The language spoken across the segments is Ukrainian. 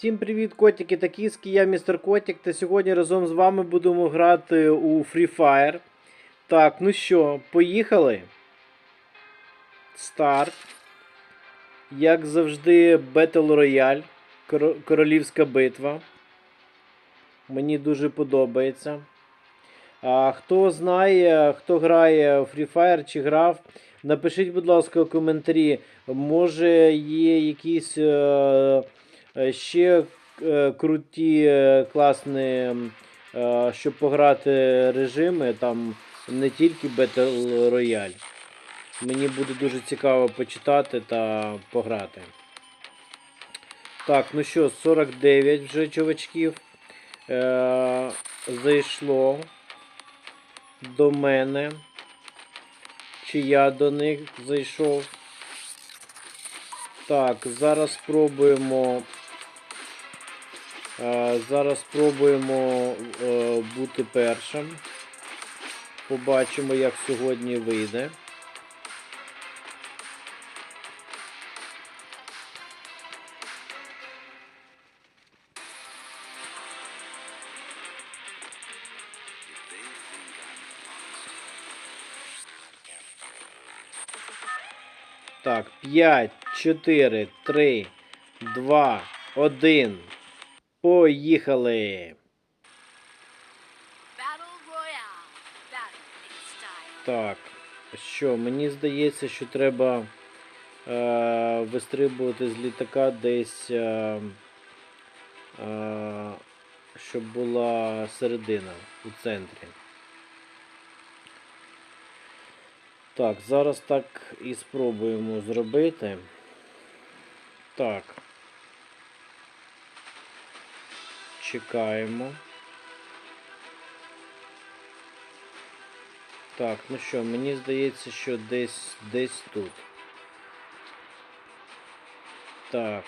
Всім привіт, котики та кіски, я містер Котик, та сьогодні разом з вами будемо грати у Free Fire. Так, ну що, поїхали. Старт. Як завжди, Battle Royale. Королівська битва. Мені дуже подобається. А хто знає, хто грає у Free Fire чи грав, напишіть, будь ласка, у коментарі. Може є якісь е, ще е, круті, е, класні, е, щоб пограти режими, там не тільки Battle Royale. Мені буде дуже цікаво почитати та пограти. Так, ну що, 49 вже чувачків е, зайшло до мене. Чи я до них зайшов? Так, зараз спробуємо. Е, Зараз спробуємо е, бути першим. Побачимо, як сьогодні вийде. Так, 5, 4, 3, 2, 1. Поїхали. Так, що, мені здається, що треба е, вистрибувати з літака десь, е, е, щоб була середина у центрі. Так, зараз так і спробуємо зробити. Так. Чекаємо. Так, ну що, мені здається, що десь десь тут. Так.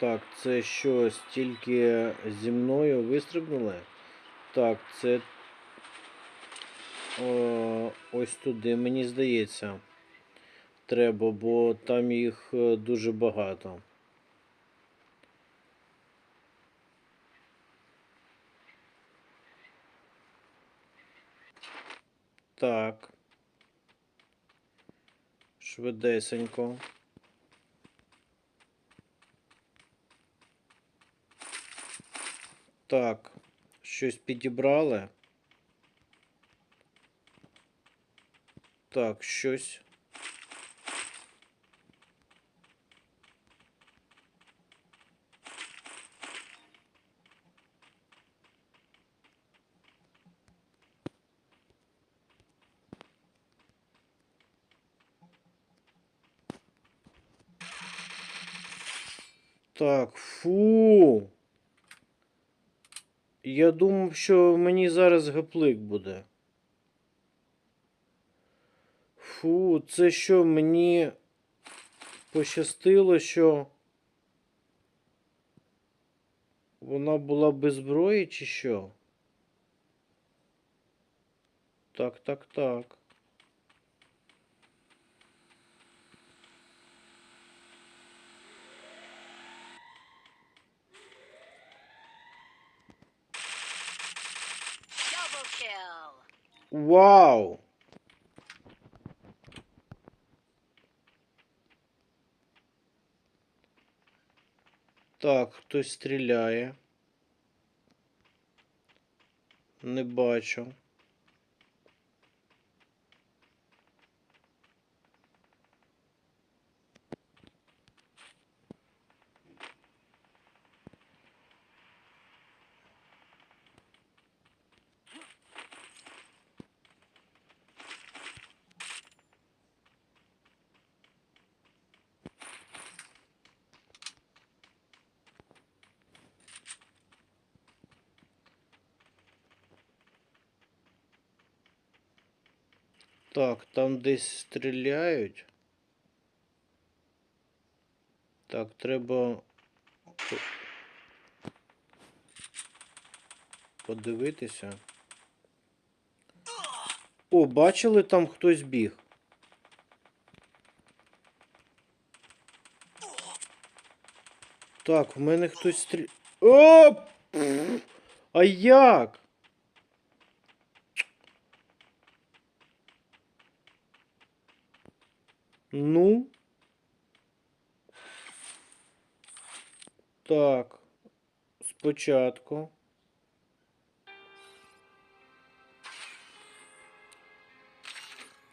Так, це що, стільки зі мною вистрибнули? Так, це о, ось туди, мені здається, треба, бо там їх е, дуже багато. Так. Швидесенько. Так, щось підібрали. Так, щось. Так, фу. Я думав, що мені зараз гаплик буде. Фу, це що мені пощастило, що вона була без зброї, чи що? Так, так, так. Вау! Так, хтось стріляє. Не бачу. Так, там десь стріляють. Так, треба подивитися. О, бачили, там хтось біг. Так, в мене хтось стріляє. О! А як? Так. Спочатку.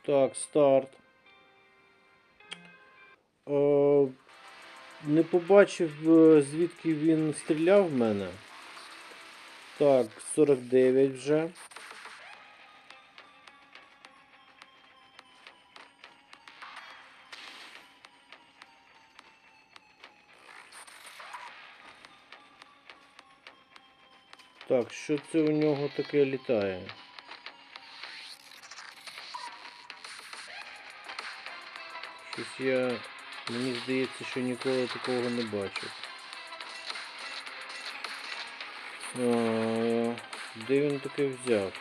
Так, старт. О, не побачив, е, звідки він стріляв в мене. Так, 49 вже. Так, що це у нього таке літає? Щось я. Мені здається, що ніколи такого не бачив. А, де він таке взяв?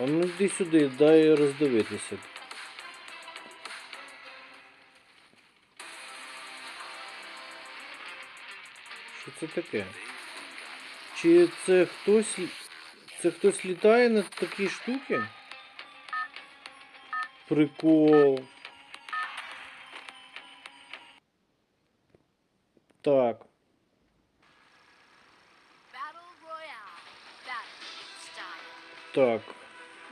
А ну йди сюди, дай роздивитися. Що це таке? Чи це хтось. Це хтось літає на такі штуки? Прикол. Так. Так.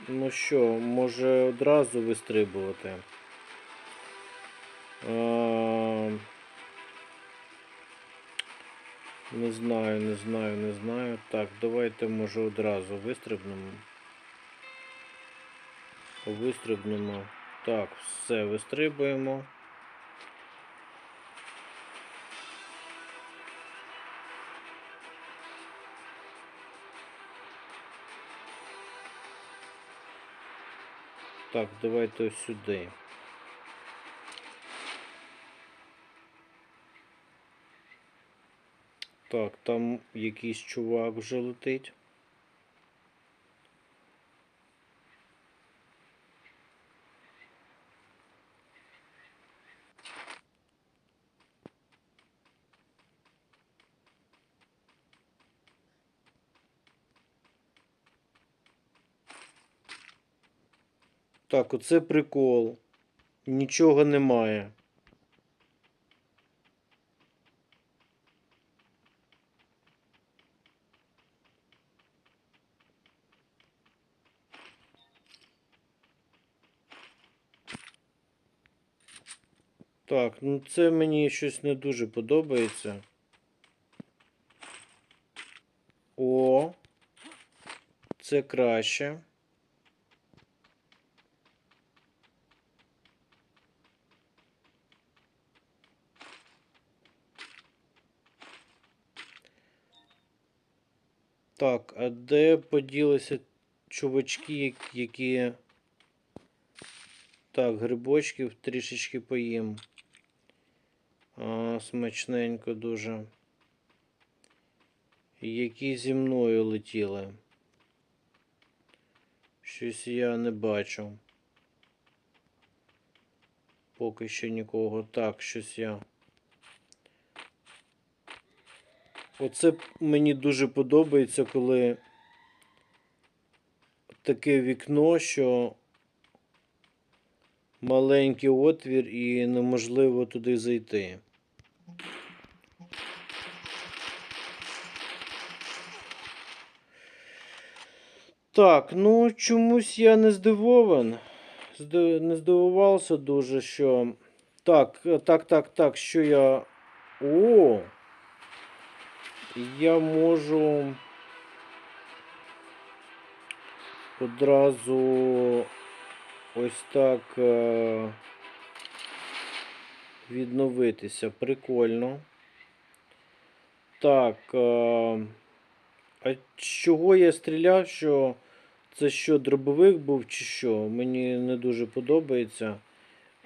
Ну що, може одразу вистрибувати? А, не знаю, не знаю, не знаю. Так, давайте може одразу вистрибнемо. Вистрибнемо. Так, все, вистрибуємо. Так, давайте сюди. Так, там якийсь чувак вже летить. Так, оце прикол. Нічого немає. Так, ну це мені щось не дуже подобається. О, це краще. Так, а де поділися чувачки, які. Так, грибочків трішечки поїм. Смачненько дуже. Які зі мною летіли. Щось я не бачу. Поки що нікого. Так, щось я. Оце мені дуже подобається, коли таке вікно, що маленький отвір і неможливо туди зайти. Так, ну чомусь я не здивован. Не здивувався дуже, що. Так, так, так, так, що я. О! Я можу одразу ось так е, відновитися. Прикольно. Так. е, А чого я стріляв? Що це що, дробовик був чи що? Мені не дуже подобається.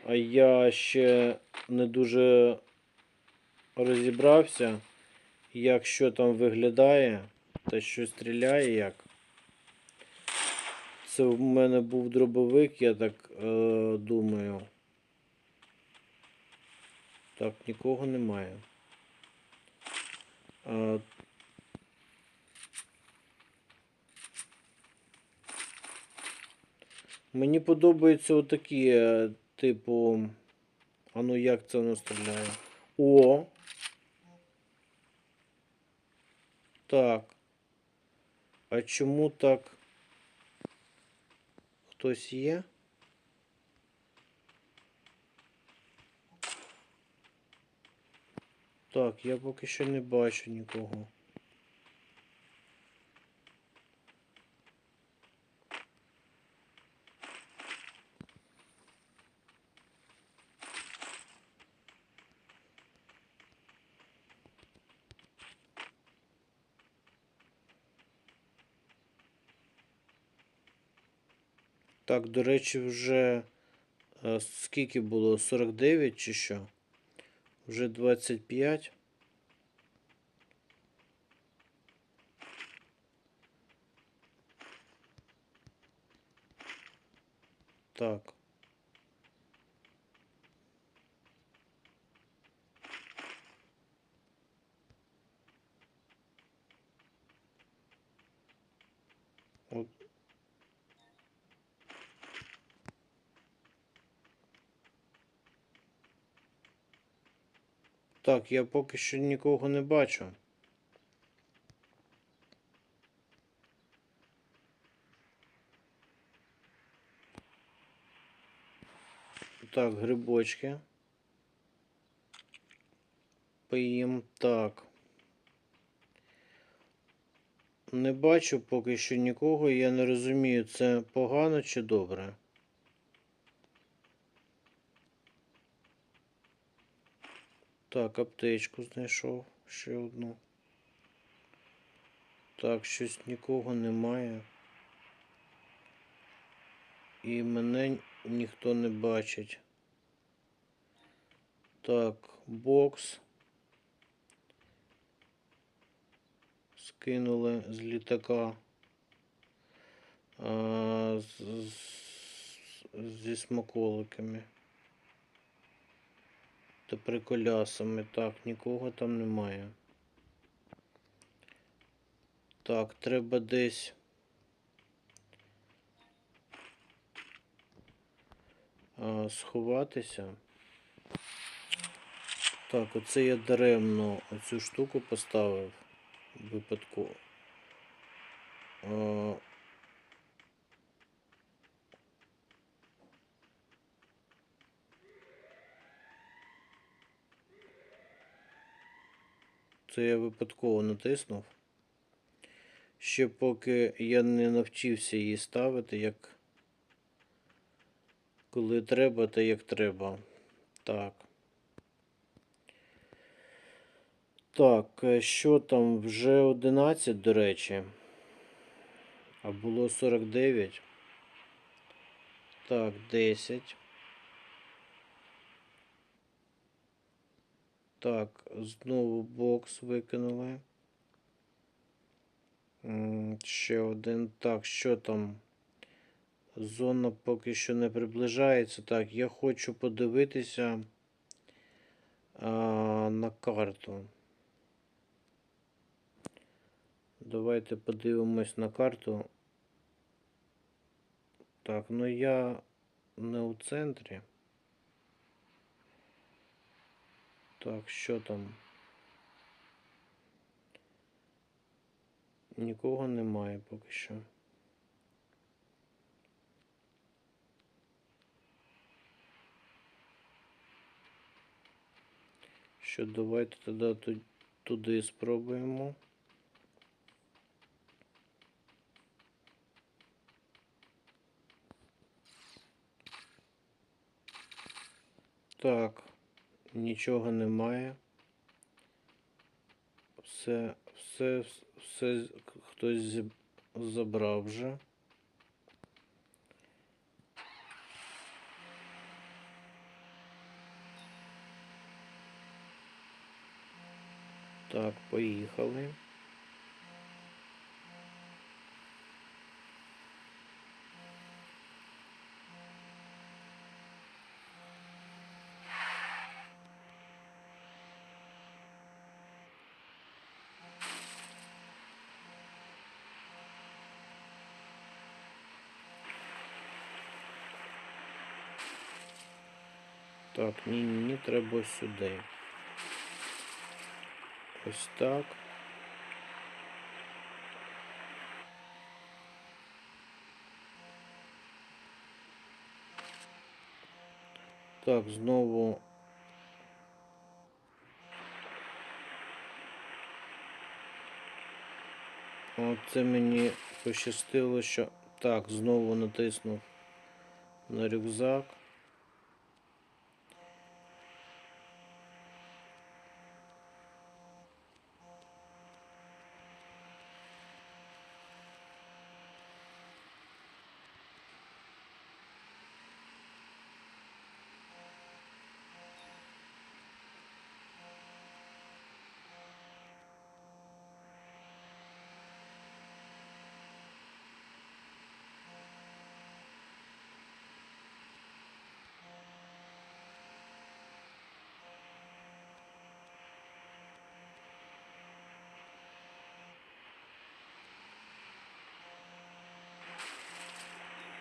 А я ще не дуже розібрався як що там виглядає, та що стріляє як. Це в мене був дробовик, я так е, думаю. Так, нікого немає. Мені подобаються отакі, е, типу. А ну як це воно стріляє? О! Так. А чому так? Хтось є? Так, я поки що не бачу нікого. Так, до речі, вже е, скільки було? 49 чи що? Вже 25. Так. От. Так, я поки що нікого не бачу. Так, грибочки. Поїм. Так. Не бачу поки що нікого, я не розумію, це погано чи добре. Так, аптечку знайшов ще одну. Так, щось нікого немає. І мене ніхто не бачить. Так, бокс. Скинули з літака. А, з, з- зі смаколиками. Та приколясами. Так, нікого там немає. Так, треба десь. а, сховатися. Так, оце я даремно оцю штуку поставив випадково. А, Це я випадково натиснув. Ще поки я не навчився її ставити, як коли треба, та як треба. Так. Так, е, що там? Вже 11, до речі. А було 49. Так, 10. Так, знову бокс викинули. Ще один. Так, що там? Зона поки що не приближається. Так, я хочу подивитися а, на карту. Давайте подивимось на карту. Так, ну я не у центрі. Так, що там? Нікого немає поки що. Що, давайте тоді ту- туди спробуємо. Так, нічого немає. Все, все, все хтось забрав вже. Так, поїхали. Так, ні, ні, ні, треба сюди. Ось так. Так, знову. Оце мені пощастило, що. Так, знову натиснув на рюкзак.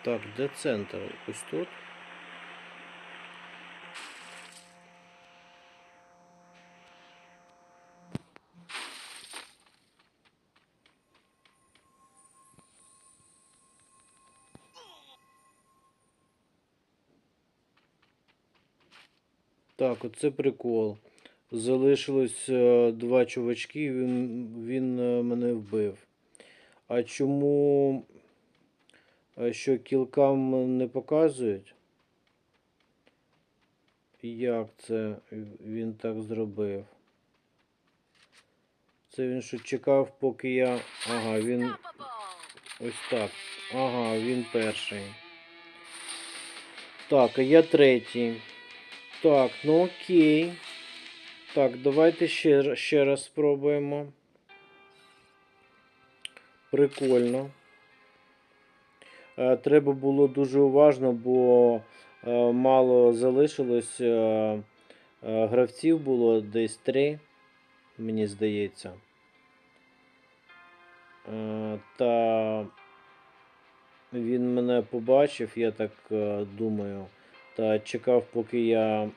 Так, де центр? Ось тут. Так, оце прикол. Залишилось е, два чувачки, він, він е, мене вбив. А чому що кілкам не показують? Як це він так зробив? Це він що чекав, поки я. Ага, він. Ось так. Ага, він перший. Так, а я третій. Так, ну окей. Так, давайте ще, ще раз спробуємо. Прикольно. Е, Треба було дуже уважно, бо е, мало залишилось. е, Гравців було десь три, мені здається. Та він мене побачив, я так думаю, та чекав, поки я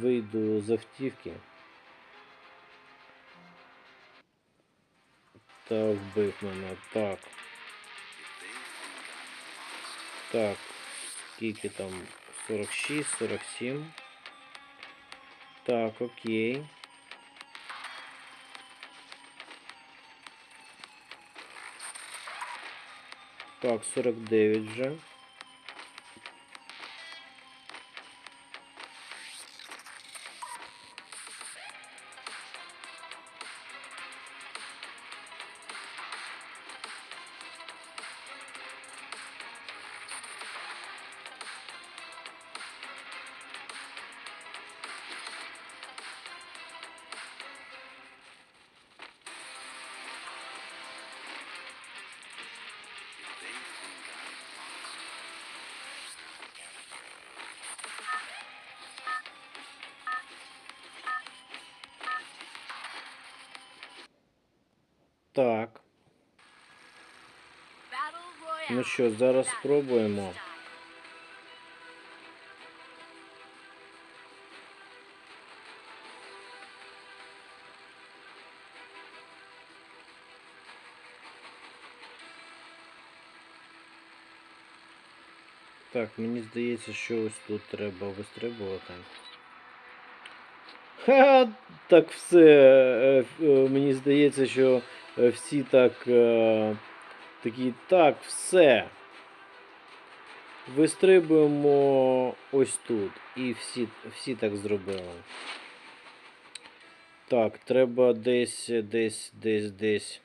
вийду з автівки. Та вбив мене. Так. Так. Скільки там? 46, 47. Так, окей. Так, 49 вже. Так. Ну що, зараз спробуємо. Так, мені здається, що ось тут треба вистрибувати. Ха, так все. е, е, Мені здається, що всі так. е, Такі, так, все. Вистрибуємо ось тут. І всі, всі так зробили. Так, треба десь, десь, десь, десь.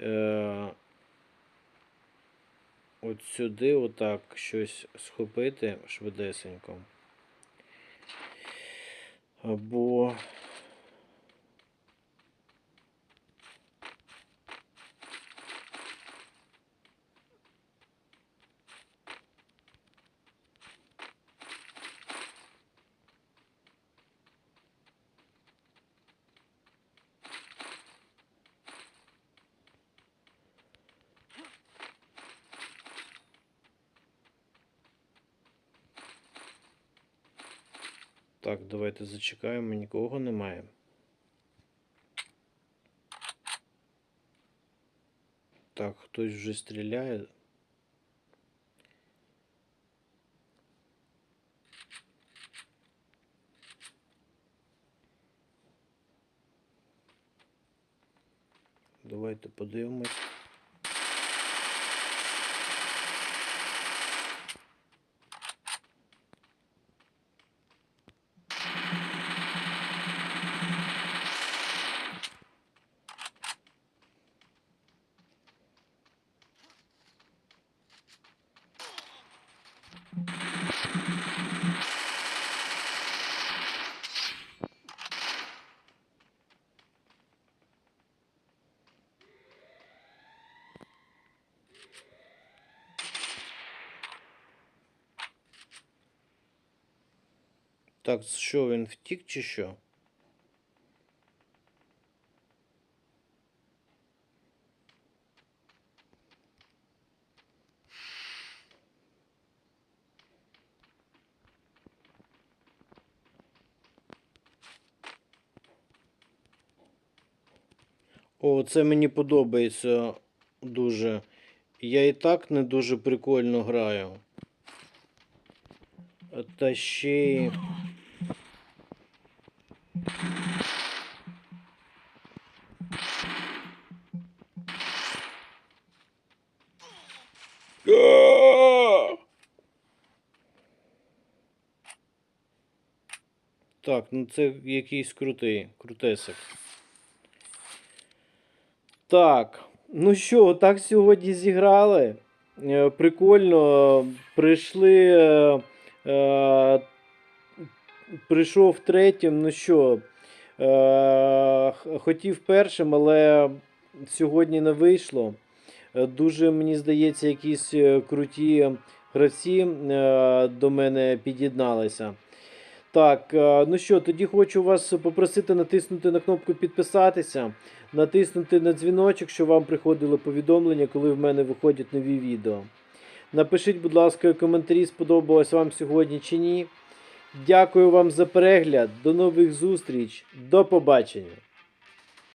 Е, от сюди, отак, щось схопити швидесенько. Або. Так, давайте зачекаємо, нікого немає. Так, хтось вже стріляє. Давайте подивимось. Так, що він втік чи що? О, це мені подобається дуже. Я і так не дуже прикольно граю. Та ще це якийсь крутий, крутесик. Так, ну що, так сьогодні зіграли. Е, Прикольно. Прийшли. е, е, Прийшов третім. Ну що, е, хотів першим, але сьогодні не вийшло. Е, Дуже, мені здається, якісь круті гравці е, до мене під'єдналися. Так, е, ну що, тоді хочу вас попросити натиснути на кнопку підписатися, натиснути на дзвіночок, щоб вам приходили повідомлення, коли в мене виходять нові відео. Напишіть, будь ласка, коментарі, сподобалось вам сьогодні чи ні. Дякую вам за перегляд. До нових зустріч. До побачення.